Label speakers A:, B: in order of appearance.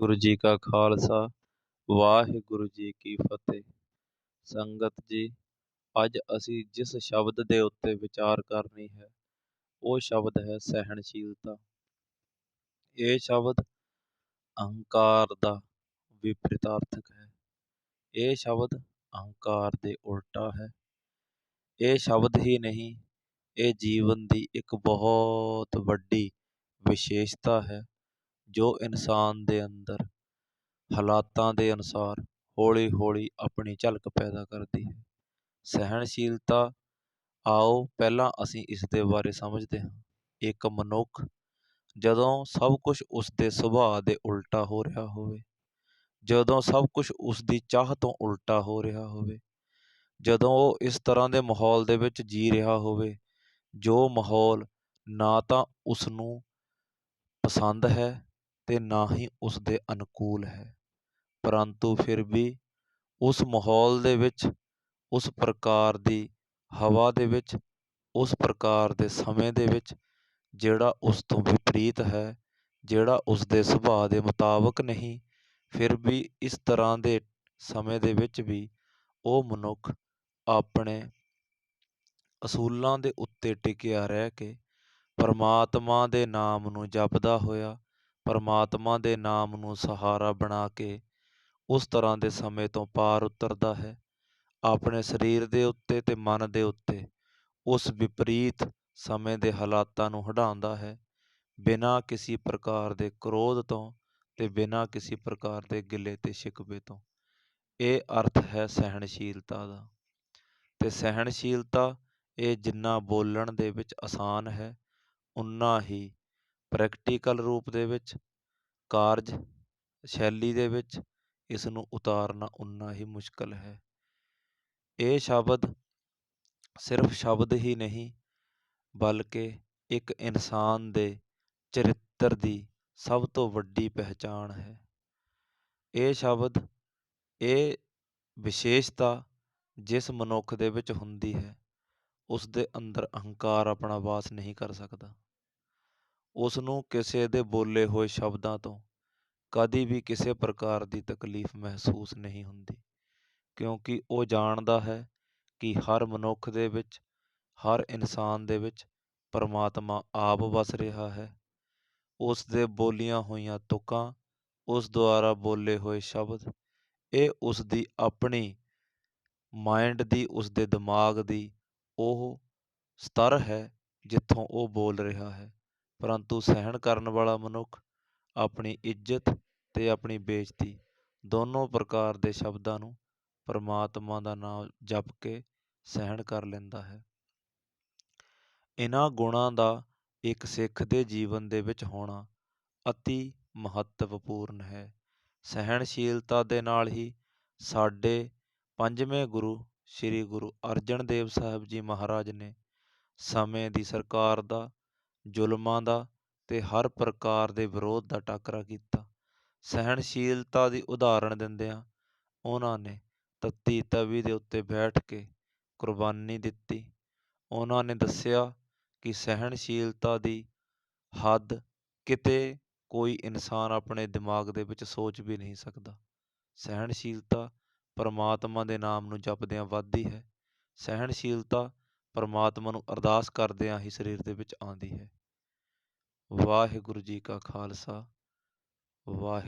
A: ਗੁਰੂ ਜੀ ਕਾ ਖਾਲਸਾ, ਵਾਹਿਗੁਰੂ ਜੀ ਕੀ ਫਤਿਹ। ਸੰਗਤ ਜੀ, ਅੱਜ ਅਸੀਂ ਜਿਸ ਸ਼ਬਦ ਦੇ ਉੱਤੇ ਵਿਚਾਰ ਕਰਨੀ ਹੈ, ਉਹ ਸ਼ਬਦ ਹੈ ਸਹਿਣਸ਼ੀਲਤਾ। ਇਹ ਸ਼ਬਦ ਅਹੰਕਾਰ ਦਾ ਵਿਪਰੀਤਾਰਥਕ ਹੈ। ਇਹ ਸ਼ਬਦ ਅਹੰਕਾਰ ਦੇ ਉਲਟਾ ਹੈ। ਇਹ ਸ਼ਬਦ ਹੀ ਨਹੀਂ, ਇਹ ਜੀਵਨ ਦੀ ਇੱਕ ਬਹੁਤ ਵੱਡੀ ਵਿਸ਼ੇਸ਼ਤਾ ਹੈ। ਜੋ ਇਨਸਾਨ ਦੇ ਅੰਦਰ ਹਾਲਾਤਾਂ ਦੇ ਅਨੁਸਾਰ ਹੌਲੀ-ਹੌਲੀ ਆਪਣੀ ਝਲਕ ਪੈਦਾ ਕਰਦੀ ਹੈ। ਸਹਿਣਸ਼ੀਲਤਾ, ਆਓ ਪਹਿਲਾਂ ਅਸੀਂ ਇਸ ਦੇ ਬਾਰੇ ਸਮਝਦੇ ਹਾਂ। ਇੱਕ ਮਨੁੱਖ ਜਦੋਂ ਸਭ ਕੁਝ ਉਸ ਦੇ ਸੁਭਾਅ ਦੇ ਉਲਟਾ ਹੋ ਰਿਹਾ ਹੋਵੇ, ਜਦੋਂ ਸਭ ਕੁਝ ਉਸ ਦੀ ਚਾਹ ਤੋਂ ਉਲਟਾ ਹੋ ਰਿਹਾ ਹੋਵੇ, ਜਦੋਂ ਉਹ ਇਸ ਤਰ੍ਹਾਂ ਦੇ ਮਾਹੌਲ ਦੇ ਵਿੱਚ ਜੀ ਰਿਹਾ ਹੋਵੇ, ਜੋ ਮਾਹੌਲ ਨਾ ਤਾਂ ਉਸ ਨੂੰ ਪਸੰਦ ਹੈ ਅਤੇ ਨਾ ਹੀ ਉਸ ਦੇ ਅਨੁਕੂਲ ਹੈ। ਪਰੰਤੂ ਫਿਰ ਵੀ ਉਸ ਮਾਹੌਲ ਦੇ ਵਿੱਚ, ਉਸ ਪ੍ਰਕਾਰ ਦੀ ਹਵਾ ਦੇ ਵਿੱਚ, ਉਸ ਪ੍ਰਕਾਰ ਦੇ ਸਮੇਂ ਦੇ ਵਿੱਚ ਜਿਹੜਾ ਉਸ ਤੋਂ ਵਿਪਰੀਤ ਹੈ, ਜਿਹੜਾ ਉਸ ਦੇ ਸੁਭਾਅ ਦੇ ਮੁਤਾਬਕ ਨਹੀਂ, ਫਿਰ ਵੀ ਇਸ ਤਰ੍ਹਾਂ ਦੇ ਸਮੇਂ ਦੇ ਵਿੱਚ ਵੀ ਉਹ ਮਨੁੱਖ ਆਪਣੇ ਅਸੂਲਾਂ ਦੇ ਉੱਤੇ ਟਿਕਿਆ ਰਹਿ ਕੇ ਪਰਮਾਤਮਾ ਦੇ ਨਾਮ ਨੂੰ ਜਪਦਾ ਹੋਇਆ ਪਰਮਾਤਮਾ ਦੇ ਨਾਮ ਨੂੰ ਸਹਾਰਾ ਬਣਾ ਕੇ ਉਸ ਤਰ੍ਹਾਂ ਦੇ ਸਮੇਂ ਤੋਂ ਪਾਰ ਉਤਰਦਾ ਹੈ। ਆਪਣੇ ਸਰੀਰ ਦੇ ਉੱਤੇ ਤੇ ਮਨ ਦੇ ਉੱਤੇ ਉਸ ਵਿਪਰੀਤ ਸਮੇਂ ਦੇ ਹਾਲਾਤਾਂ ਨੂੰ ਹਟਾਉਂਦਾ ਹੈ। ਬਿਨਾਂ ਕਿਸੇ ਪ੍ਰਕਾਰ ਦੇ ਕ੍ਰੋਧ ਤੋਂ ਤੇ ਬਿਨਾਂ ਕਿਸੇ ਪ੍ਰਕਾਰ ਦੇ ਗਿਲੇ ਤੇ ਸ਼ਿਕਵੇ ਤੋਂ। ਇਹ ਅਰਥ ਹੈ ਸਹਿਣਸ਼ੀਲਤਾ ਦਾ। ਤੇ ਸਹਿਣਸ਼ੀਲਤਾ ਇਹ ਜਿੰਨਾ ਬੋਲਣ ਦੇ ਵਿੱਚ ਆਸਾਨ ਹੈ, ਉਨਾ ਹੀ ਪ੍ਰੈਕਟੀਕਲ ਰੂਪ ਦੇ ਵਿੱਚ, ਕਾਰਜ ਸ਼ੈਲੀ ਦੇ ਵਿੱਚ ਇਸ ਨੂੰ ਉਤਾਰਨਾ ਉਨਾ ਹੀ ਮੁਸ਼ਕਲ ਹੈ। ਇਹ ਸ਼ਬਦ ਸਿਰਫ ਸ਼ਬਦ ਹੀ ਨਹੀਂ, ਬਲਕਿ ਇੱਕ ਇਨਸਾਨ ਦੇ ਚਰਿੱਤਰ ਦੀ ਸਭ ਤੋਂ ਵੱਡੀ ਪਹਿਚਾਣ ਹੈ। ਇਹ ਸ਼ਬਦ ਇਹ ਵਿਸ਼ੇਸ਼ਤਾ ਜਿਸ ਮਨੁੱਖ ਦੇ ਵਿੱਚ ਹੁੰਦੀ ਹੈ ਉਸ ਦੇ ਅੰਦਰ ਅਹੰਕਾਰ ਆਪਣਾ ਵਾਸ ਨਹੀਂ ਕਰ ਸਕਦਾ। ਉਸ ਨੂੰ ਕਿਸੇ ਦੇ ਬੋਲੇ ਹੋਏ ਸ਼ਬਦਾਂ ਤੋਂ ਕਦੀ ਵੀ ਕਿਸੇ ਪ੍ਰਕਾਰ ਦੀ ਤਕਲੀਫ ਮਹਿਸੂਸ ਨਹੀਂ ਹੁੰਦੀ, ਕਿਉਂਕਿ ਉਹ ਜਾਣਦਾ ਹੈ ਕਿ ਹਰ ਮਨੁੱਖ ਦੇ ਵਿੱਚ, ਹਰ ਇਨਸਾਨ ਦੇ ਵਿੱਚ ਪਰਮਾਤਮਾ ਆਪ ਵਸ ਰਿਹਾ ਹੈ। ਉਸ ਦੇ ਬੋਲੀਆਂ ਹੋਈਆਂ ਤੁਕਾਂ, ਉਸ ਦੁਆਰਾ ਬੋਲੇ ਹੋਏ ਸ਼ਬਦ, ਇਹ ਉਸ ਦੀ ਆਪਣੀ ਮਾਈਂਡ ਦੀ, ਉਸ ਦੇ ਦਿਮਾਗ ਦੀ ਉਹ ਸਤਰ ਹੈ ਜਿੱਥੋਂ ਉਹ ਬੋਲ ਰਿਹਾ ਹੈ। ਪਰੰਤੂ ਸਹਿਣ ਕਰਨ ਵਾਲਾ ਮਨੁੱਖ ਆਪਣੀ ਇੱਜ਼ਤ ਅਤੇ ਆਪਣੀ ਬੇਇੱਜ਼ਤੀ ਦੋਨੋਂ ਪ੍ਰਕਾਰ ਦੇ ਸ਼ਬਦਾਂ ਨੂੰ ਪਰਮਾਤਮਾ ਦਾ ਨਾਮ ਜਪ ਕੇ ਸਹਿਣ ਕਰ ਲੈਂਦਾ ਹੈ। ਇਹਨਾਂ ਗੁਣਾਂ ਦਾ ਇੱਕ ਸਿੱਖ ਦੇ ਜੀਵਨ ਦੇ ਵਿੱਚ ਹੋਣਾ ਅਤੀ ਮਹੱਤਵਪੂਰਨ ਹੈ। ਸਹਿਣਸ਼ੀਲਤਾ ਦੇ ਨਾਲ ਹੀ ਸਾਡੇ ਪੰਜਵੇਂ ਗੁਰੂ ਸ੍ਰੀ ਗੁਰੂ ਅਰਜਨ ਦੇਵ ਸਾਹਿਬ ਜੀ ਮਹਾਰਾਜ ਨੇ ਸਮੇਂ ਦੀ ਸਰਕਾਰ ਦਾ ਜ਼ੁਲਮਾਂ ਦਾ ਅਤੇ ਹਰ ਪ੍ਰਕਾਰ ਦੇ ਵਿਰੋਧ ਦਾ ਟਾਕਰਾ ਕੀਤਾ। ਸਹਿਣਸ਼ੀਲਤਾ ਦੀ ਉਦਾਹਰਣ ਦਿੰਦਿਆਂ ਉਹਨਾਂ ਨੇ ਤੱਤੀ ਤਵੀ ਦੇ ਉੱਤੇ ਬੈਠ ਕੇ ਕੁਰਬਾਨੀ ਦਿੱਤੀ। ਉਹਨਾਂ ਨੇ ਦੱਸਿਆ ਕਿ ਸਹਿਣਸ਼ੀਲਤਾ ਦੀ ਹੱਦ ਕਿਤੇ ਕੋਈ ਇਨਸਾਨ ਆਪਣੇ ਦਿਮਾਗ ਦੇ ਵਿੱਚ ਸੋਚ ਵੀ ਨਹੀਂ ਸਕਦਾ। ਸਹਿਣਸ਼ੀਲਤਾ ਪਰਮਾਤਮਾ ਦੇ ਨਾਮ ਨੂੰ ਜਪਦਿਆਂ ਵੱਧਦੀ ਹੈ। ਸਹਿਣਸ਼ੀਲਤਾ ਪਰਮਾਤਮਾ ਨੂੰ ਅਰਦਾਸ ਕਰਦਿਆਂ ਹੀ ਸਰੀਰ ਦੇ ਵਿੱਚ ਆਉਂਦੀ ਹੈ। ਵਾਹਿਗੁਰੂ ਜੀ ਕਾ ਖਾਲਸਾ, ਵਾਹਿਗੁਰੂ